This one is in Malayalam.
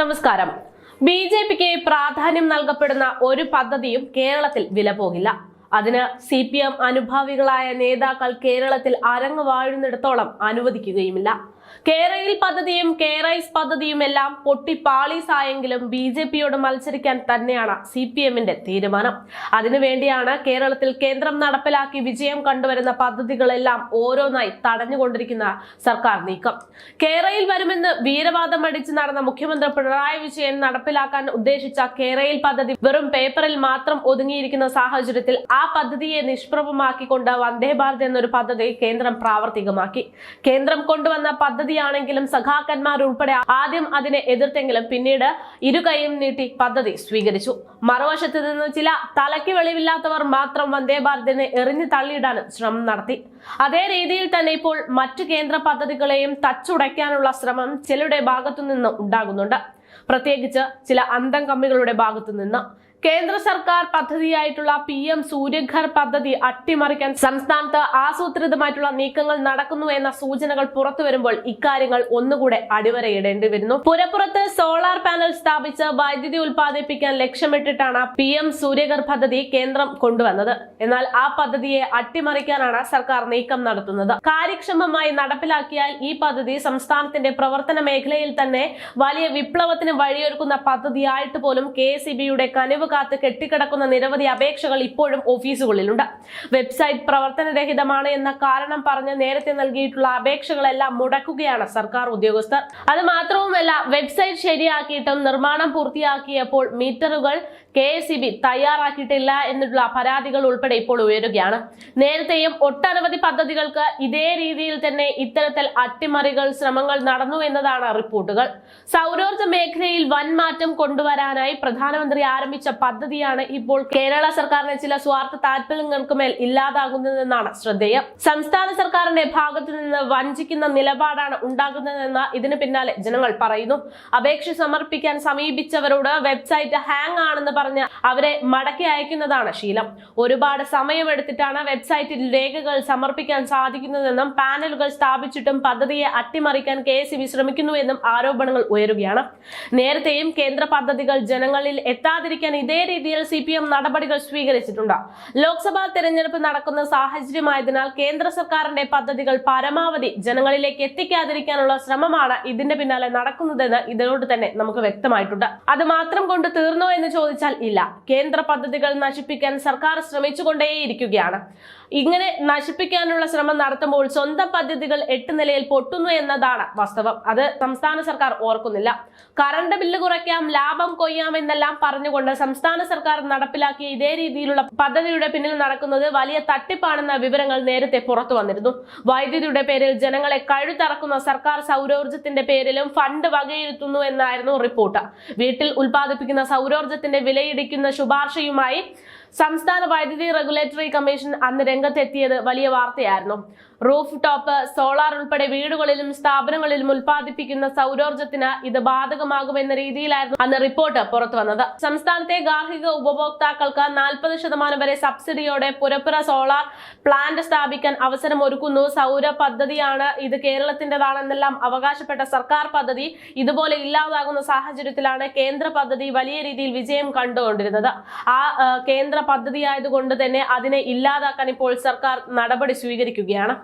നമസ്കാരം. ബി ജെ പിക്ക് പ്രാധാന്യം നൽകപ്പെടുന്ന ഒരു പദ്ധതിയും കേരളത്തിൽ വില പോകില്ല അതിന് സി പി എം അനുഭാവികളായ നേതാക്കൾ കേരളത്തിൽ അരങ്ങ് വാഴുന്നിടത്തോളം അനുവദിക്കുകയുമില്ല. കേരയിൽ പദ്ധതിയും കേരൈസ് പദ്ധതിയും എല്ലാം പൊട്ടിപ്പാളീസായെങ്കിലും ബി ജെ പിയോട് മത്സരിക്കാൻ തന്നെയാണ് സി പി എമ്മിന്റെ തീരുമാനം. അതിനുവേണ്ടിയാണ് കേരളത്തിൽ കേന്ദ്രം നടപ്പിലാക്കി വിജയം കണ്ടുവരുന്ന പദ്ധതികളെല്ലാം ഓരോന്നായി തടഞ്ഞുകൊണ്ടിരിക്കുന്ന സർക്കാർ നീക്കം. കേരയിൽ വരുമെന്ന് വീരവാദം അടിച്ച് നടന്ന മുഖ്യമന്ത്രി പിണറായി വിജയൻ നടപ്പിലാക്കാൻ ഉദ്ദേശിച്ച കേരയിൽ പദ്ധതി വെറും പേപ്പറിൽ മാത്രം ഒതുങ്ങിയിരിക്കുന്ന സാഹചര്യത്തിൽ ആ പദ്ധതിയെ നിഷ്പ്രഭമാക്കിക്കൊണ്ട് വന്ദേ ഭാരത് എന്നൊരു പദ്ധതി കേന്ദ്രം പ്രാവർത്തികമാക്കി. കേന്ദ്രം കൊണ്ടുവന്ന പദ്ധതിയാണെങ്കിലും സഖാക്കന്മാർ ഉൾപ്പെടെ ആദ്യം അതിനെ എതിർത്തെങ്കിലും പിന്നീട് ഇരുകൈയും നീട്ടി പദ്ധതി സ്വീകരിച്ചു. മറുവശത്ത് നിന്ന് ചില തലയ്ക്ക് വെളിവില്ലാത്തവർ മാത്രം വന്ദേ ഭാരതിനെ എറിഞ്ഞു തള്ളിയിടാനും ശ്രമം നടത്തി. അതേ രീതിയിൽ തന്നെ ഇപ്പോൾ മറ്റു കേന്ദ്ര പദ്ധതികളെയും തച്ചുടയ്ക്കാനുള്ള ശ്രമം ചിലരുടെ ഭാഗത്തു നിന്ന് ഉണ്ടാകുന്നുണ്ട്. പ്രത്യേകിച്ച് ചില അന്തം കമ്മികളുടെ ഭാഗത്തു നിന്ന്. കേന്ദ്ര സർക്കാർ പദ്ധതിയായിട്ടുള്ള പി എം സൂര്യഘർ പദ്ധതി അട്ടിമറിക്കാൻ സംസ്ഥാനത്ത് ആസൂത്രിതമായിട്ടുള്ള നീക്കങ്ങൾ നടക്കുന്നു എന്ന സൂചനകൾ പുറത്തു വരുമ്പോൾ ഇക്കാര്യങ്ങൾ ഒന്നുകൂടെ അടിവരയിടേണ്ടി വരുന്നു. പുരപ്പുറത്ത് സോളാർ പാനൽ സ്ഥാപിച്ച് വൈദ്യുതി ഉൽപ്പാദിപ്പിക്കാൻ ലക്ഷ്യമിട്ടിട്ടാണ് പി എം സൂര്യഘർ പദ്ധതി കേന്ദ്രം കൊണ്ടുവന്നത്. എന്നാൽ ആ പദ്ധതിയെ അട്ടിമറിക്കാനാണ് സർക്കാർ നീക്കം നടത്തുന്നത്. കാര്യക്ഷമമായി നടപ്പിലാക്കിയാൽ ഈ പദ്ധതി സംസ്ഥാനത്തിന്റെ പ്രവർത്തന മേഖലയിൽ തന്നെ വലിയ വിപ്ലവത്തിന് വഴിയൊരുക്കുന്ന പദ്ധതിയായിട്ട് പോലും കെ എസ് കനിവ് കാത്ത് കെട്ടിക്കിടക്കുന്ന നിരവധി അപേക്ഷകൾ ഇപ്പോഴും ഓഫീസുകളിലുണ്ട്. വെബ്സൈറ്റ് പ്രവർത്തനരഹിതമാണ് എന്ന കാരണം പറഞ്ഞ് നേരത്തെ നൽകിയിട്ടുള്ള അപേക്ഷകളെല്ലാം മുടക്കുകയാണ് സർക്കാർ ഉദ്യോഗസ്ഥർ. അത് മാത്രവുമല്ല വെബ്സൈറ്റ് ശരിയാക്കിയിട്ടും നിർമ്മാണം പൂർത്തിയാക്കിയപ്പോൾ മീറ്ററുകൾ കെ എസ് ബി തയ്യാറാക്കിയിട്ടില്ല എന്നുള്ള പരാതികൾ ഉൾപ്പെടെ ഇപ്പോൾ ഉയരുകയാണ്. നേരത്തെയും ഒട്ടനവധി പദ്ധതികൾക്ക് ഇതേ രീതിയിൽ തന്നെ ഇത്തരത്തിൽ അട്ടിമറികൾ ശ്രമങ്ങൾ നടന്നു എന്നതാണ് റിപ്പോർട്ടുകൾ. സൗരോർജ മേഖലയിൽ വൻ മാറ്റം കൊണ്ടുവരാനായി പ്രധാനമന്ത്രി ആരംഭിച്ച പദ്ധതിയാണ് ഇപ്പോൾ കേരള സർക്കാരിന്റെ ചില സ്വാർത്ഥ താല്പര്യങ്ങൾക്ക് മേൽ ഇല്ലാതാകുന്നതെന്നാണ് ശ്രദ്ധേയം. സംസ്ഥാന സർക്കാരിന്റെ ഭാഗത്തു നിന്ന് വഞ്ചിക്കുന്ന നിലപാടാണ് ഉണ്ടാകുന്നതെന്ന് ഇതിന് പിന്നാലെ ജനങ്ങൾ പറയുന്നു. അപേക്ഷ സമർപ്പിക്കാൻ സമീപിച്ചവരോട് വെബ്സൈറ്റ് ഹാങ് ആണെന്ന് പറഞ്ഞ് അവരെ മടക്കി അയക്കുന്നതാണ് ശീലം. ഒരുപാട് സമയമെടുത്തിട്ടാണ് വെബ്സൈറ്റിൽ രേഖകൾ സമർപ്പിക്കാൻ സാധിക്കുന്നതെന്നും പാനലുകൾ സ്ഥാപിച്ചിട്ടും പദ്ധതിയെ അട്ടിമറിക്കാൻ കെ എസ് ശ്രമിക്കുന്നുവെന്നും ആരോപണങ്ങൾ ഉയരുകയാണ്. നേരത്തെയും കേന്ദ്ര പദ്ധതികൾ ജനങ്ങളിൽ എത്താതിരിക്കാൻ ഇതേ രീതിയിൽ സി നടപടികൾ സ്വീകരിച്ചിട്ടുണ്ട്. ലോക്സഭാ തെരഞ്ഞെടുപ്പ് നടക്കുന്ന സാഹചര്യമായതിനാൽ കേന്ദ്ര സർക്കാരിന്റെ പദ്ധതികൾ പരമാവധി ജനങ്ങളിലേക്ക് എത്തിക്കാതിരിക്കാനുള്ള ശ്രമമാണ് ഇതിന്റെ പിന്നാലെ നടക്കുന്നതെന്ന് ഇതിനോട് തന്നെ നമുക്ക് വ്യക്തമായിട്ടുണ്ട്. അത് മാത്രം കൊണ്ട് തീർന്നോ എന്ന് ചോദിച്ചാൽ ഇല്ല. കേന്ദ്ര പദ്ധതികൾ നശിപ്പിക്കാൻ സർക്കാർ ശ്രമിച്ചുകൊണ്ടേയിരിക്കുകയാണ്. ഇങ്ങനെ നശിപ്പിക്കാനുള്ള ശ്രമം നടത്തുമ്പോൾ സ്വന്തം പദ്ധതികൾ എട്ട് നിലയിൽ പൊട്ടുന്നു എന്നതാണ് വാസ്തവം. അത് സംസ്ഥാന സർക്കാർ ഓർക്കുന്നില്ല. കറണ്ട് ബില്ല് കുറയ്ക്കാം ലാഭം കൊയ്യാം എന്നെല്ലാം പറഞ്ഞുകൊണ്ട് സംസ്ഥാന സർക്കാർ നടപ്പിലാക്കിയ ഇതേ രീതിയിലുള്ള പദ്ധതിയുടെ പിന്നിൽ നടക്കുന്നത് വലിയ തട്ടിപ്പാണെന്ന വിവരങ്ങൾ നേരത്തെ പുറത്തു വന്നിരുന്നു. വൈദ്യുതിയുടെ പേരിൽ ജനങ്ങളെ കഴുത്തറക്കുന്ന സർക്കാർ സൗരോർജത്തിന്റെ പേരിലും ഫണ്ട് വകയിരുത്തുന്നു എന്നായിരുന്നു റിപ്പോർട്ട്. വീട്ടിൽ ഉൽപ്പാദിപ്പിക്കുന്ന സൗരോർജത്തിന്റെ വിലയിടിക്കുന്ന ശുപാർശയുമായി സംസ്ഥാന വൈദ്യുതി റെഗുലേറ്ററി കമ്മീഷൻ അന്ന് രംഗത്തെത്തിയത് വലിയ വാർത്തയായിരുന്നു. റൂഫ് ടോപ്പ് സോളാർ ഉൾപ്പെടെ വീടുകളിലും സ്ഥാപനങ്ങളിലും ഉൽപ്പാദിപ്പിക്കുന്ന സൗരോർജത്തിന് ഇത് ബാധകമാകുമെന്ന രീതിയിലായിരുന്നു അന്ന് റിപ്പോർട്ട് പുറത്തു വന്നത്. സംസ്ഥാനത്തെ ഗാർഹിക ഉപഭോക്താക്കൾക്ക് നാൽപ്പത് ശതമാനം വരെ സബ്സിഡിയോടെ പുരപ്പുറ സോളാർ പ്ലാന്റ് സ്ഥാപിക്കാൻ അവസരം ഒരുക്കുന്നു. സൗര പദ്ധതിയാണ് ഇത് കേരളത്തിന്റെതാണെന്നെല്ലാം അവകാശപ്പെട്ട സർക്കാർ പദ്ധതി. ഇതുപോലെ ഇല്ലാതാകുന്ന സാഹചര്യത്തിലാണ് കേന്ദ്ര പദ്ധതി വലിയ രീതിയിൽ വിജയം കണ്ടുകൊണ്ടിരുന്നത്. ആ, കേന്ദ്ര പദ്ധതിയായതുകൊണ്ട് തന്നെ അതിനെ ഇല്ലാതാക്കാൻ ഇപ്പോൾ സർക്കാർ നടപടി സ്വീകരിക്കുകയാണ്.